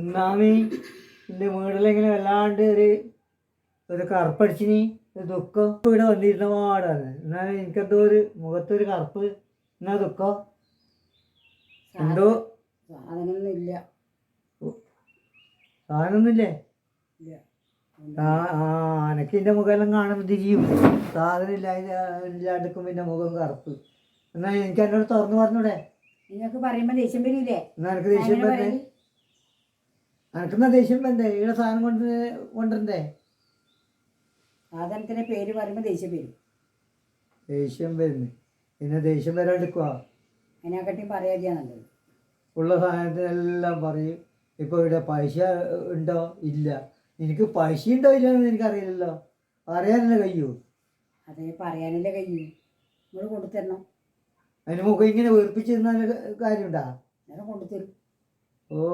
ഒന്നാമി എന്റെ വീട്ടിലിങ്ങനെ വല്ലാണ്ട് ഒരു ഒരു കറുപ്പടിച്ചിനി ഒരു ദുഃഖം. ഇവിടെ വന്നിരുന്ന പാടാണ്. എന്നാൽ എനിക്കെന്തോ ഒരു മുഖത്തൊരു കറുപ്പ് എന്നാ ദുഃഖം? എന്തോ? സാധനമൊന്നുമില്ല. സാധനമൊന്നുമില്ലേ? അനക്ക് എന്റെ മുഖമെല്ലാം കാണുമ്പോൾ തിരിയും സാധനം ഇല്ലാതെ ഇല്ലാണ്ടിരിക്കുമ്പോൾ എന്റെ മുഖം കറുപ്പ്. എന്നാൽ എനിക്ക് എന്നോട് തുറന്നു പറഞ്ഞൂടെ? നിങ്ങൾക്ക് പറയുമ്പോ ദേഷ്യം വരൂലേ? എന്നാ എനിക്ക് ദേഷ്യം അങ്ങനെ അനക്കെന്നാ ദേഷ്യം വരണ്ടേ ഈ സാധനം കൊണ്ട് കൊണ്ടുവരണ്ടേ? സാധനത്തിന് പേര് പറയുമ്പോ ദേഷ്യം വരും. ദേഷ്യം വരുന്നു. പിന്നെ ദേഷ്യം വരാണ്ടിരിക്കുക അതിനെക്കാട്ടിയും പറയാതിയാ നല്ലത്. ഉള്ള സാധനത്തിനെല്ലാം പറയും. ഇപ്പോൾ ഇവിടെ പൈസ ഉണ്ടോ? ഇല്ല. എനിക്ക് പൈസ ഉണ്ടോ ഇല്ലെന്ന് എനിക്കറിയില്ലല്ലോ പറയാനല്ലേ കഴിയൂ. അതെ പറയാനല്ലേ കഴിയൂ. നിങ്ങൾ കൊണ്ടുതരണം അതിന് മുഖം ഇങ്ങനെ വീർപ്പിച്ചിരുന്ന കാര്യമുണ്ടാ? ഞാൻ കൊണ്ടുതരും ഓ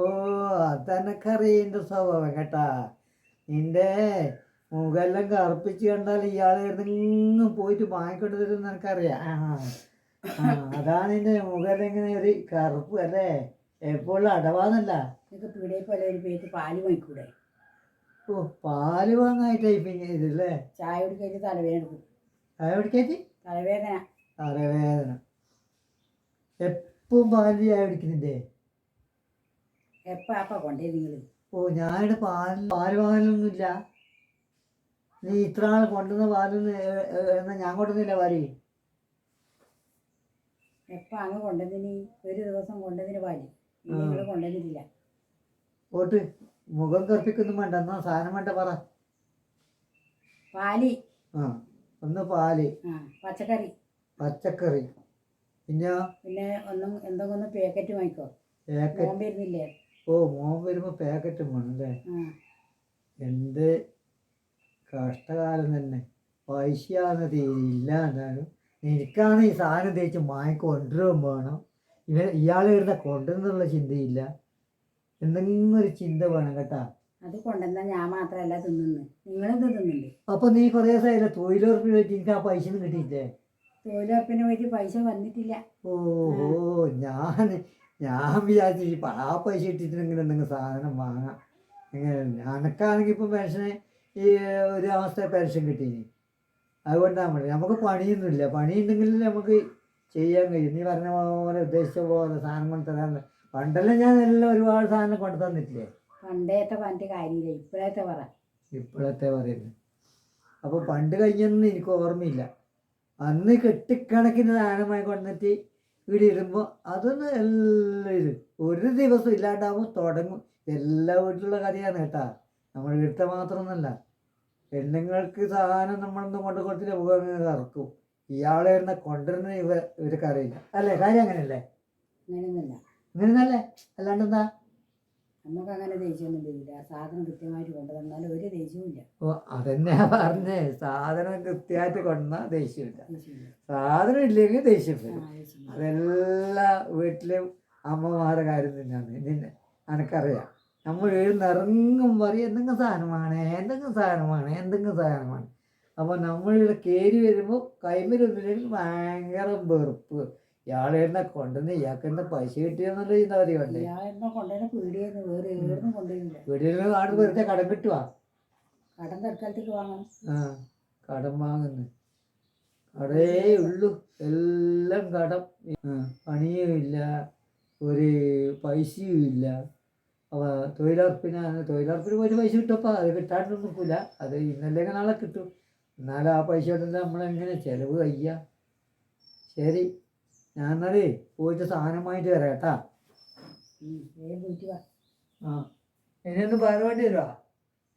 അതെനക്കറിയാം എന്റെ സ്വഭാവം കേട്ടാ. നിന്റെ മുഖെല്ലാം കറുപ്പിച്ച് കണ്ടാൽ ഇയാൾ എവിടെന്നെങ്കിലും പോയിട്ട് വാങ്ങിക്കൊണ്ട് തരുമെന്ന് എനിക്കറിയാം ആ അതാണ് നിന്റെ ഇങ്ങനെ ഒരു കറുപ്പ് അല്ലേ? എപ്പോഴും അടവാന്നല്ല. പീടിയെ പോലെ ഒരു പേര് പാൽ വാങ്ങിക്കൂടെ? ഓ പാൽ വാങ്ങാൻ പിന്നെ ഇതല്ലേ ചായ കുടിക്കഴിച്ച് തലവേദന എടുക്കും. എവിടേക്കാറ്റി തലവേദന. തലവേദന. എപ്പം പാൽ ചായ കുടിക്കുന്നില്ലേ എപ്പോ അപ്പ കൊണ്ടേ നിങ്ങൾ ഓ ഞാനിവിടെ പാൽ പാൽ വാങ്ങലൊന്നുമില്ല നീ ഇത്ര ആൾ കൊണ്ടുവന്ന പാലൊന്നും എന്നാ ഞാൻ കൊണ്ടുവന്നില്ല പാൽ? എപ്പോ അങ്ങ് കൊണ്ടുവന്നിനി? ഒരു ദിവസം കൊണ്ടുവന്നിന് പാൽ. നിങ്ങൾ കൊണ്ടുവന്നിട്ടില്ല. പോട്ട് മുഖം കറുപ്പിക്കൊന്നും വേണ്ട. എന്നാ സാധനം വേണ്ട പറ. പാൽ. ആ ഒന്ന് പാൽ. ആ പച്ചക്കറി. പച്ചക്കറി. പിന്നെ? പിന്നെ ഒന്നും എന്തെങ്കിലും ഒന്ന് പാക്കറ്റ് വാങ്ങിക്കോ. പാക്കറ്റ് മോൻ വരുന്നില്ലേ ഓ മോൻ വരുമ്പോൾ പാക്കറ്റ് വേണം അല്ലേ എന്ത് കഷ്ടകാലം തന്നെ. പൈസയാന്ന് തീരില്ല എന്നാലും എനിക്കാണ് ഈ സാധനം തേച്ച് മായി കൊണ്ടുവരും വേണം. ഇവ ഇയാൾ വരുന്ന കൊണ്ടുവന്നുള്ള ചിന്തയില്ല. എന്തെങ്കിലും ഒരു ചിന്ത വേണം കേട്ടാ. അത് കൊണ്ടുവന്നാൽ ഞാൻ മാത്രമല്ല തിന്നുന്നു. നിങ്ങളും തിന്നുന്നുണ്ട് അപ്പൊ നീ കുറേ ദിവസമായില്ല തൊഴിലുറപ്പ് വെച്ച് എനിക്ക് ആ പൈസ കിട്ടിയില്ലേ തൊഴിലുറപ്പിന് പോയിട്ട് പൈസ വന്നിട്ടില്ല. ഓഹോ ഞാൻ ഞാൻ വിചാരിച്ചു ഈ പ- ആ പൈസ ഇട്ടിട്ടെങ്കിലും എന്തെങ്കിലും സാധനം വാങ്ങാം. ഇങ്ങനെ എനക്കാണെങ്കിൽ ഇപ്പം പെൻഷന് ഈ ഒരു അവസ്ഥ പെൻഷൻ കിട്ടീനി അതുകൊണ്ടാണ് പറഞ്ഞത് നമുക്ക് പണിയൊന്നുമില്ല. പണിയുണ്ടെങ്കിൽ നമുക്ക് ചെയ്യാൻ കഴിയും. നീ പറഞ്ഞ പോലെ ഉദ്ദേശിച്ച പോലെ സാധനം കൊണ്ട് തരാൻ പണ്ടെല്ലാം ഞാൻ എല്ലാം ഒരുപാട് സാധനം കൊണ്ടു തന്നിട്ടില്ലേ? പണ്ടേത്തെ പണ്ട് കാര്യമില്ല. ഇപ്പോഴത്തെ പറ. ഇപ്പോഴത്തെ പറയുന്നത് അപ്പോൾ പണ്ട് കഴിഞ്ഞൊന്നും എനിക്ക് ഓർമ്മയില്ല. അന്ന് കെട്ടിക്കണക്കിന് സാധനമായി കൊണ്ടിട്ട് ഇവിടെ ഇടുമ്പോൾ അതൊന്നും എല്ലാം ഇത് ഒരു ദിവസം ഇല്ലാണ്ടാവും തുടങ്ങും. എല്ലാ വീട്ടിലുള്ള കഥയാണ് കേട്ടാ. നമ്മൾ വീട്ടിൽ മാത്രമൊന്നുമല്ല. പെണ്ണുങ്ങൾക്ക് സാധനം നമ്മളൊന്നും കൊണ്ട് കൊടുത്തില്ല മുഖം കറക്കും. ഇയാളെ ഇരുന്ന കൊണ്ടുവരുന്ന ഇവ ഇവർക്ക് അറിയില്ല. അല്ലേ? കാര്യം അങ്ങനെയല്ലേ? അങ്ങനെയൊന്നുമില്ല. അങ്ങനെയല്ലേ അല്ലാണ്ടെന്താ നമുക്ക് അങ്ങനെ ദേഷ്യമൊന്നും വരില്ല. സാധനം കൃത്യമായിട്ട് കൊണ്ടുവന്നാൽ ഒരു ദേഷ്യവും ഓ അതെന്നെയാ പറഞ്ഞേ. സാധനം കൃത്യമായിട്ട് കൊണ്ടുവന്നാൽ ദേഷ്യമില്ല. സാധനം ഇല്ലെങ്കിൽ ദേഷ്യം വരും. അതെല്ലാ വീട്ടിലും അമ്മമാരുടെ കാര്യം തന്നെയാണ്. നിന്നെ എനക്കറിയാം നമ്മൾ എഴുന്നിറങ്ങും പറയും എന്തെങ്കിലും സാധനമാണ് എന്തെങ്കിലും സാധനമാണ് എന്തെങ്കിലും സാധനമാണ്. അപ്പോൾ നമ്മളിവിടെ കയറി വരുമ്പോൾ കൈമരുന്നില്ലെങ്കിൽ ഭയങ്കര വെറുപ്പ്. ഇയാളെ എന്നെ കൊണ്ടുവന്ന് ഇയാൾക്ക് എന്നെ പൈസ കിട്ടിയെന്നുള്ള ചിന്ത മതി ഇയാളെന്നോ കൊണ്ടുവരില്ല വീട്ടിൽ ആട് വെറുതെ കടം കിട്ടുവാ. കടം തൽക്കാലത്തേക്ക് വാങ്ങണം. ആ കടം വാങ്ങുന്നു. കടേ ഉള്ളൂ. എല്ലാം കടം. പണിയും ഇല്ല. ഒരു പൈസയും ഇല്ല. അപ്പോൾ തൊഴിലുറപ്പിനാണ്. തൊഴിലുറപ്പിന് ഒരു പൈസ കിട്ടുമ്പോൾ അത് കിട്ടാണ്ട് നിൽക്കില്ല അത് ഇന്നല്ലെങ്കിൽ നാളെ കിട്ടും. എന്നാലും ആ പൈസ കൊണ്ട് നമ്മളെങ്ങനെ ചിലവ് കഴിയുക ശരി. ഞാൻ എന്നാലേ പോയിട്ട് സാധനം വാങ്ങിട്ട് വരാം കേട്ടാ. ആ. ഇനിയൊന്ന് പറയാൻ വേണ്ടി വരുവാ?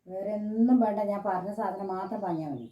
വേറെ ഒന്നും വേണ്ട ഞാൻ പറഞ്ഞ സാധനം മാത്രം വാങ്ങിയാൽ മതി.